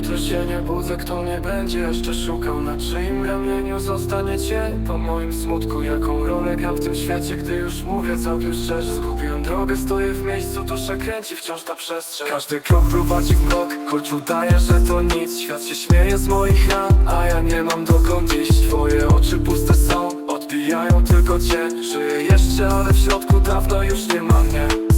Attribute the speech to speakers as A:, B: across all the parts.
A: jutro się nie budzę, kto mnie będzie jeszcze szukał? Na czyim ramieniu zostanie cień Po moim smutku, jaką rolę gram w tym świecie? Gdy już mówię całkiem szczerze Zgubiłem drogę, stoję w miejscu, dusza kręci wciąż ta przestrzeń. Każdy krok prowadzi w mrok, choć udaje, że to nic. Świat się śmieje z moich ran, a ja nie mam dokąd iść. Twoje oczy puste są, odbijają tylko cień Żyję jeszcze, ale w środku dawno już nie ma mnie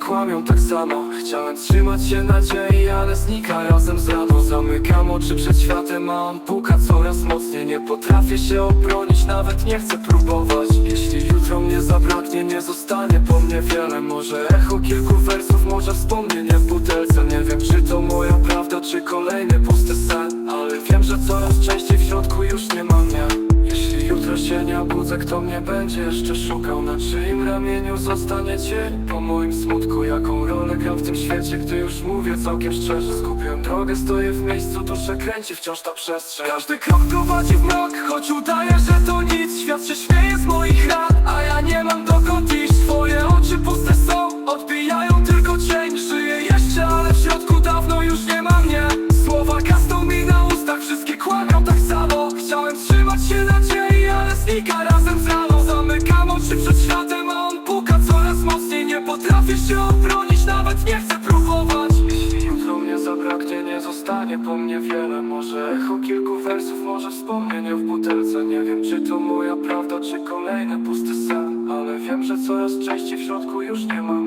A: kłamią tak samo. Chciałem trzymać się nadziei, ale znika razem z radą. Zamykam oczy przed światem, a on puka coraz mocniej. Nie potrafię się obronić, nawet nie chcę próbować. Jeśli jutro mnie zabraknie, nie zostanie po mnie wiele. Może echo kilku wersów, może wspomnienie w butelce. Nie wiem, czy to moja prawda, czy kolejny pusty nie obudzę, kto mnie będzie jeszcze szukał. Na czyim ramieniu zostanie cień? Po moim smutku, jaką rolę gram w tym świecie? Gdy już mówię całkiem szczerze Zgubiłem drogę, stoję w miejscu, duszę kręci wciąż ta przestrzeń. Każdy krok prowadzi w mrok, choć udaje, że to nic. Świat się śmieje z moich ran, a ja nie mam dokąd iść. Twoje oczy puste są, odbijają Nie potrafię się obronić, nawet nie chcę próbować. Jeśli jutro mnie zabraknie, nie zostanie po mnie wiele. Może echo kilku wersów, może wspomnienie w butelce. Nie wiem, czy to moja prawda, czy kolejny pusty sen. Ale wiem, że coraz częściej w środku już nie ma